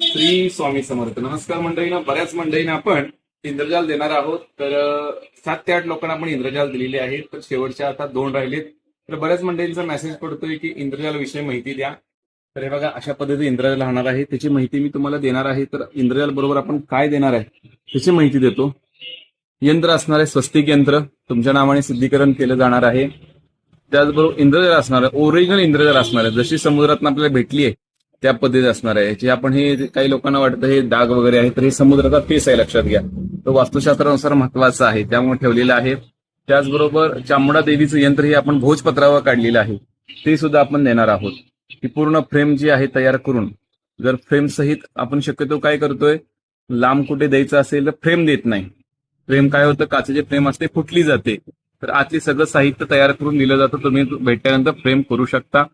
श्री स्वामी समर्थ. नमस्कार मंडळींना. बऱ्याच मंडळींना आपण इंद्रजाल देणार आहोत. तर सात ते आठ लोकांना आपण इंद्रजाल दिलेले आहेत. तर शेवटच्या आता दोन राहिलेत. तर बऱ्याच मंडळींचा मेसेज पडतोय की इंद्रजाल विषयी माहिती द्या. तर हे बघा अशा पद्धतीने इंद्रजाल राहणार आहे. त्याची माहिती मी तुम्हाला देणार आहे. तर इंद्रजाल बरोबर आपण काय देणार आहे? त्याची माहिती देतो. यंत्र असणार आहे स्वस्तिक यंत्र. तुमच्या नावाने सिद्धीकरण केलं जाणार आहे. त्याचबरोबर इंद्रजाल असणार आहे. ओरिजिनल इंद्रजाल असणार आहे. जशी समुद्रात आपल्याला भेटली आहे त्या पद्धतीत असणार आहे. जे आपण हे काही लोकांना वाटतं हे डाग वगैरे आहे तर हे समुद्राचा फेस आहे लक्षात घ्या. तो वास्तुशास्त्रानुसार महत्त्वाचा आहे त्यामुळे ठेवलेला आहे. त्याचबरोबर चामुंडा देवीचं यंत्र हे आपण भोजपत्रावर काढलेलं आहे. ते सुद्धा आपण देणार आहोत. ही पूर्ण फ्रेम जी आहे तयार करून जर फ्रेम सहित आपण शक्यतो काय करतोय लांब कुठे द्यायचं असेल तर फ्रेम देत नाही. फ्रेम काय होतं काचेचे फ्रेम असते फुटली जाते. तर आतली सगळं साहित्य तयार करून दिलं जातं तुम्ही भेटल्यानंतर फ्रेम करू शकता.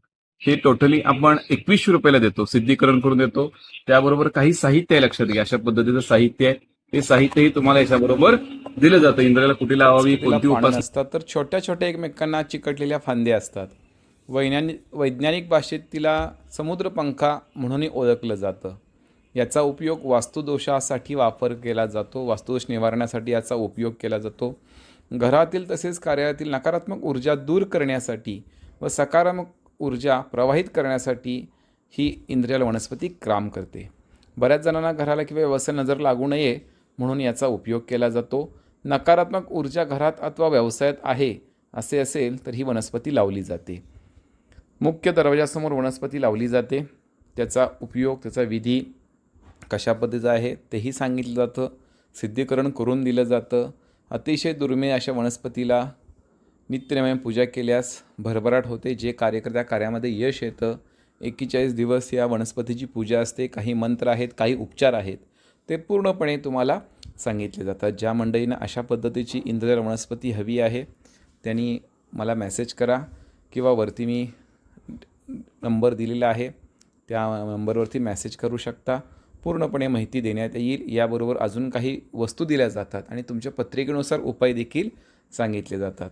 हे टोटली आपण एकवीसशे रुपयाला देतो सिद्धीकरण करून देतो. त्याबरोबर काही साहित्य आहे लक्षात घ्या. अशा पद्धतीचं साहित्य आहे. ते साहित्यही तुम्हाला याच्याबरोबर दिलं जातं. इंद्राला कुठे लावावी कोणती उपास नसतात तर छोट्या छोट्या एकमेकांना चिकटलेल्या फांद्या असतात. वैज्ञानिक वैज्ञानिक भाषेत तिला समुद्रपंखा म्हणूनही ओळखलं जातं. याचा उपयोग वास्तुदोषासाठी वापर केला जातो. वास्तुदोष निवारण्यासाठी याचा उपयोग केला जातो. घरातील तसेच कार्यातील नकारात्मक ऊर्जा दूर करण्यासाठी व सकारात्मक ऊर्जा प्रवाहित करण्यासाठी ही इंद्रियाल वनस्पती काम करते. बऱ्याच जणांना घराला किंवा व्यवसाय नजर लागू नये म्हणून याचा उपयोग केला जातो. नकारात्मक ऊर्जा घरात अथवा व्यवसायात आहे असे असेल तर ही वनस्पती लावली जाते. मुख्य दरवाजासमोर वनस्पती लावली जाते. त्याचा उपयोग त्याचा विधी कशा पद्धतीचा आहे तेही सांगितलं जातं. सिद्धीकरण करून दिलं जातं. अतिशय दुर्मिळ अशा वनस्पतीला नित्यनेमाने पूजा केल्यास भरभराट होते. जे कार्यकर्त्या कार्यामध्ये यश येतं एकेचाळीस दिवस या वनस्पतीची पूजा असते. काही मंत्र आहेत काही उपचार आहेत. ते पूर्णपणे तुम्हाला सांगितले जातात. ज्या मंडळींना अशा पद्धतीची इंद्रजल वनस्पती हवी आहे त्यांनी मला मेसेज करा किंवा वरती मी नंबर दिलेला आहे त्या नंबरवरती मेसेज करू शकता. पूर्णपणे माहिती देण्यात येईल. याबरोबर अजून काही वस्तू दिल्या जातात आणि तुमच्या पत्रिकेनुसार उपाय देखील सांगितले जातात.